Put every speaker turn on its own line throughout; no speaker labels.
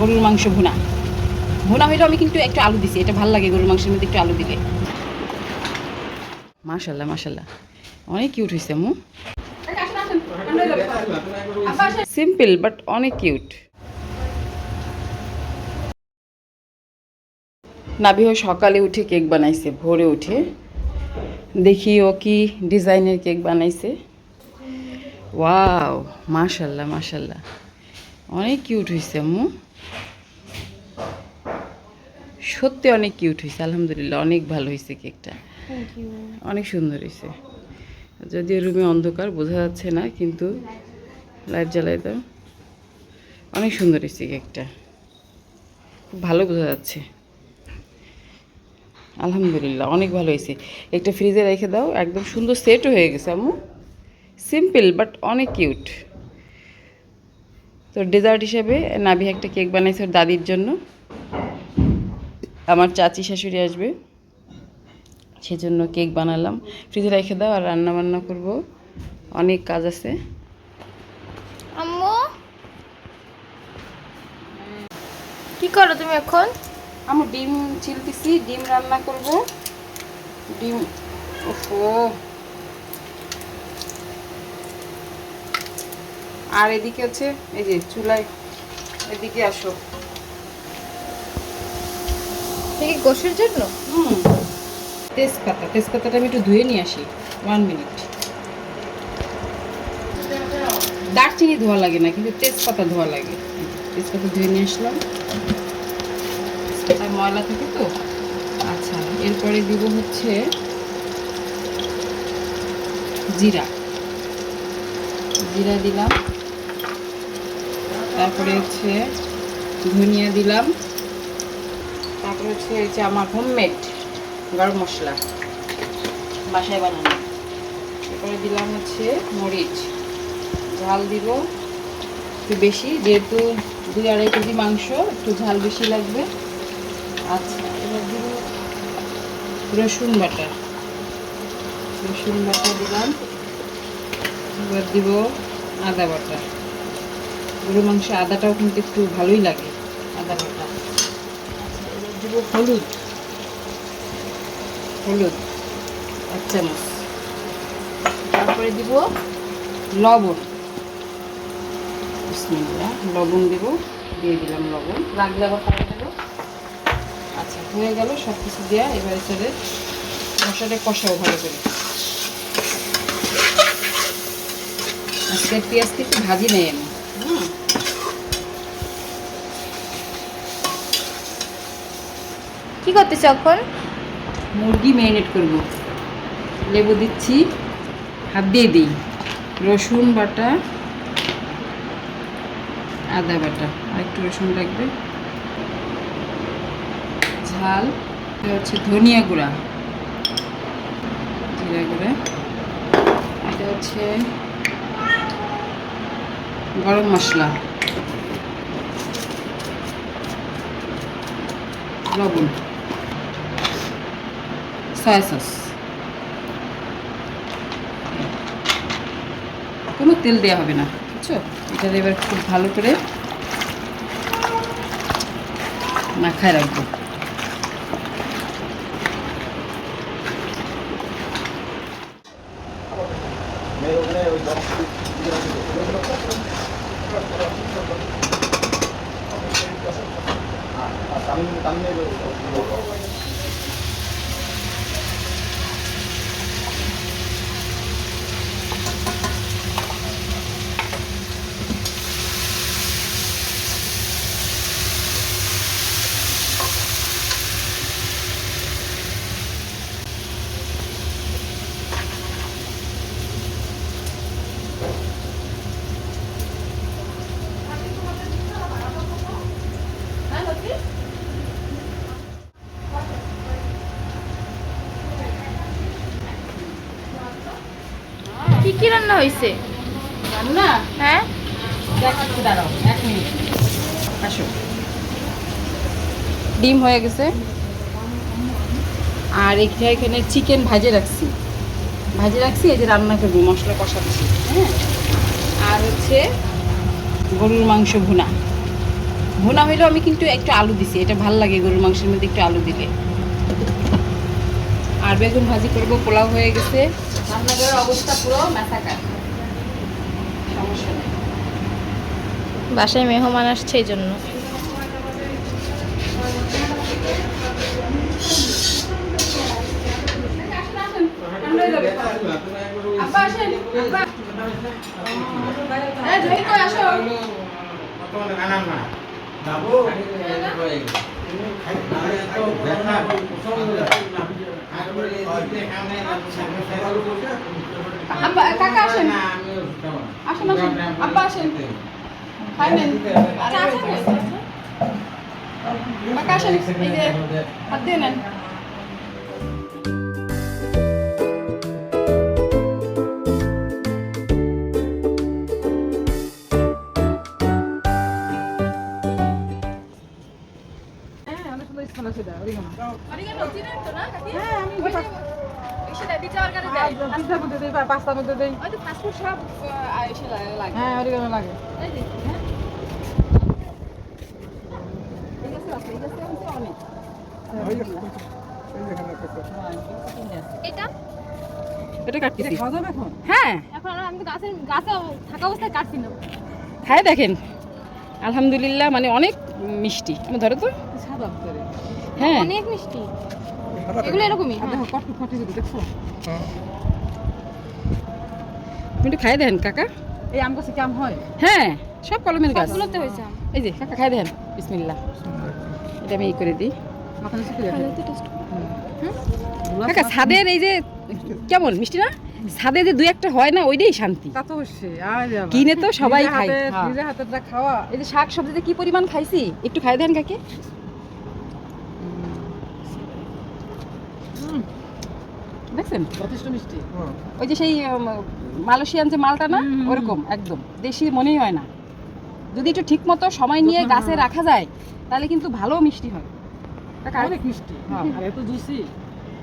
গরুর মাংস ভুনা। ভুনা হইলেও আমি কিন্তু একটু আলু দিছি, এটা ভালো লাগে গরুর মাংসের মধ্যে একটু আলু দিলে। মাশাল্লাহ মাশাল্লাহ অনেক কিউট হয়েছে মু। সিম্পল বাট অনেক কিউট নাবিহ সকালে উঠে কেক বানাইছে, ভোরে উঠে। দেখি ও কি ডিজাইনের কেক বানাইছে। ওয়াও মাশাল্লাহ মাশাল্লাহ অনেক কিউট হয়েছে আম্মু। সত্যি অনেক কিউট হয়েছে আলহামদুলিল্লাহ অনেক ভালো হয়েছে কেকটা অনেক সুন্দর হয়েছে যদিও রুমে অন্ধকার বোঝা যাচ্ছে না কিন্তু লাইট জ্বালাই দাও। অনেক সুন্দর হয়েছে কেকটা খুব ভালো বোঝা যাচ্ছে। আলহামদুলিল্লাহ অনেক ভালো হয়েছে একটা ফ্রিজে রেখে দাও একদম সুন্দর সেটও হয়ে গেছে আম্মু। সিম্পল বাট অনেক কিউট তো ডেজার্ট হিসেবে নাবি একটা কেক বানাইছে ওর দাদির জন্য। আমার চাচি শাশুড়ি আসবে। সেজন্য কেক বানালাম। ফ্রিজে রেখে দাও আর রান্না বান্না করব। অনেক কাজ আছে।
আম্মু? কি করো তুমি এখন?
আমার ডিম চিলতেছি ডিম রান্না করব। ডিম ওফো। আর এদিকে হচ্ছে এই যে চুলায় এদিকে আসো।
থেকে গোসের জন্য?
হুম। তেজপাতা তেজপাতাটা আমি একটু ধুয়ে নিয়ে আসি ওয়ান মিনিট দারচিনি ধোয়া লাগে না কিন্তু তেজপাতা ধোয়া লাগে। তেজপাতা ধুয়ে নিয়ে আসলাম। ময়লা থাকে তো। আচ্ছা এরপরে দিব হচ্ছে জিরা। জিরা দিলাম। তারপরে হচ্ছে ধনিয়া দিলাম। তারপরে হচ্ছে এই যে আমার হোমমেড গরম মশলা। বাসায় বানানো। এরপরে দিলাম হচ্ছে মরিচ। ঝাল দিব একটু বেশি, যেহেতু দুই আড়াই কেজি মাংস, একটু ঝাল বেশি লাগবে। আচ্ছা এবার দিব রসুন বাটা। রসুন বাটা দিলাম। এবার দিব আদা বাটা। গরু মাংসে আদাটাও কিন্তু একটু ভালোই লাগে, আদা বাটা। এবার হলুদ। হলুদ এক চামচ। তারপরে দিব লবণ। লবণ দিব, দিয়ে দিলাম লবণ। রাখলে আবার পরে দেবো আচ্ছা হয়ে গেল সব কিছু দেওয়া এবারে চলে মশলাটা কষাও ভালো করে। আজকে পেঁয়াজ কিছু ভাজি নেই আমি। হুম।
কি করতেছো এখন?
মুরগি ম্যারিনেট করব। লেবু দিচ্ছি, হাত দিয়ে দিই। রসুন বাটা, আদা বাটা আর একটু রসুন লাগবে। ঝাল হচ্ছে ধনিয়া গুঁড়া। জিরা গুঁড়া। এটা হচ্ছে গরম মশলা। লবণ। সয়া সস কোনো তেল দেওয়া হবে না, বুঝছ? এটা এবার খুব ভালো করে মাখায় রাখব।
কি কি রান্না হয়েছে
রান্না?
হ্যাঁ?
দাঁড়াও এক মিনিট। আসো। ডিম হয়ে গেছে। আর এইটা এখানে চিকেন ভাজে রাখছি। ভাজে রাখছি এই যে রান্না করব মশলা কষাচ্ছি হ্যাঁ? আর হচ্ছে গরুর মাংস ভুনা। ভোনা হইলেও আমি কিন্তু একটু আলু দিছি এটা ভালো লাগে গরুর মাংসের মধ্যে একটু আলু দিলে। আর বেগুন ভাজি করব পোলাও হয়ে গেছে। রান্নাঘরের অবস্থা পুরো ম্যাসাকার সমস্যা নেই
বাসায় মেহমান আসছে এই জন্য
আসেন আব্বা, কাকা আসেন। আসেন আসেন। আব্বা আসেন। খাই নেন। চা আছে কই? কাকা আসেন, এই যে, হাত দিয়ে নেন। অরিগানো। চিনেন তো না? কাকি? হ্যাঁ আমি সেটা
মধ্যে দেই। পাস্তার মধ্যে
সব লাগে-
হ্যাঁ অরিগানো লাগে।
হ্যাঁ। এই গাছে গাছে আছে অনেক।
এটা?
এটা কাটতেছি।
এখন?
হ্যাঁ।
এখন আমি তো গাছের গাছে থাকা অবস্থায় কাটছি না।
দেখেন। আলহামদুলিল্লাহ মানে অনেক মিষ্টি। আমি ধরো তো। হ্যাঁ।
অনেক মিষ্টি। এগুলো এরকমই।
দেখো কত কত করে
তুমি একটু খাই দেন কাকা।
এই আম গাছে কেমন হয়?
হ্যাঁ সব কলমের গাছ।
সবগুলোতে হয়েছে আম।
এই যে কাকা খাই দেন বিসমিল্লাহ। এটা আমি এই করে দিই। কাকা ছাদের এই যে কেমন? মিষ্টি না? ছাদে যে দুই একটা হয় না ওইটাই শান্তি।
তা তো অবশ্যই
কিনে তো সবাই।
হাতে-
হ্যাঁ।
নিজের হাতেরটা খাওয়া।
এই যে শাক সবজিতে কি পরিমাণ খাইছি? একটু খাই দেন কাকে। দেখছেন?
যথেষ্ট মিষ্টি।
ওই যে সেই মালয়েশিয়ান যে মালটা না। ওরকম একদম। দেশি মনেই হয় না। যদি একটু ঠিক মতো সময় নিয়ে গাছে রাখা যায় তাহলে কিন্তু ভালো মিষ্টি হয়।
অনেক মিষ্টি।
হ্যাঁ।
এত জুসি।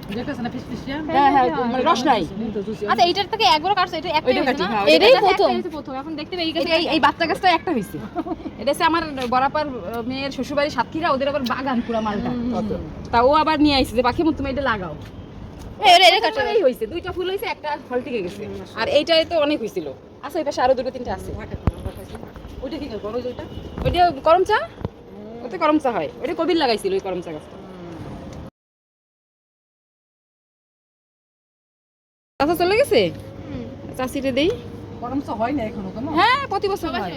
দেখতেছ না পিস পিসিয়া
রস নাই।
আচ্ছা এইটার থেকে একবারও কাটছো এটা একটাই হয়েছে না? এটাই প্রথম।
প্রথম।
প্রথম। এখন দেখতে এই
এটা এই- এই বাচ্চা গাছটা একটা হয়েছে। এটা হচ্ছে আমার বরাপার মেয়ের শ্বশুরবাড়ি সাতক্ষীরা ওদের আবার বাগান পুরা মালটা। তা ও আবার নিয়ে আইছে যে পাখি তুমি এটা লাগাও।
এটা এটা কাটা
এই হয়েছে দুইটা ফুল হয়েছে একটা ফল টিকে গেছে। আর এইটাই তো অনেক হয়েছিল। পাশে আরও দুটো তিনটা আছে।
ওইটা কি
চা? ওতে করম চা? হয়। ওইটা কবির লাগাইছিল ওই করম চা গাছটা। চলে গেছে চাষিরে দেই।
হয় না এখনও
হ্যাঁ প্রতি বছর হয়।